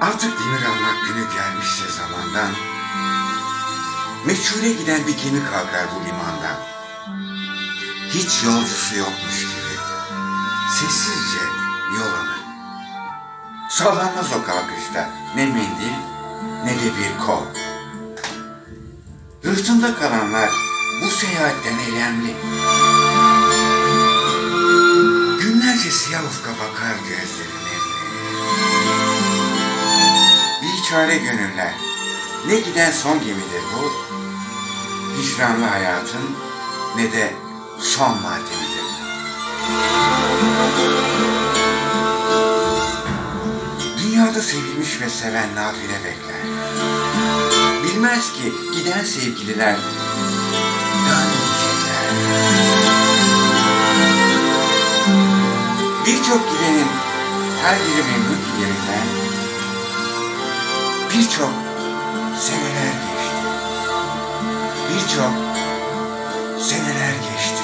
Artık demir almak günü gelmişse zamandan, meçhule giden bir gemi kalkar bu limandan. Hiç yolcusu yokmuş gibi, sessizce yol alır. Sallanmaz o kalkışta ne mendil ne de bir kol. Rıhtımda kalanlar bu seyahatten elemli. Günlerce siyah ufka bakar gözleri Biçare gönüller, ne giden son gemidir bu, hicranlı hayatın ne de son matemidir. Dünyada sevilmiş ve seven nafile bekler. Bilmez ki giden sevgililer dönmeyecekler. Birçok gidenin her biri memnun ki yerinden Birçok seneler geçti. Birçok seneler geçti.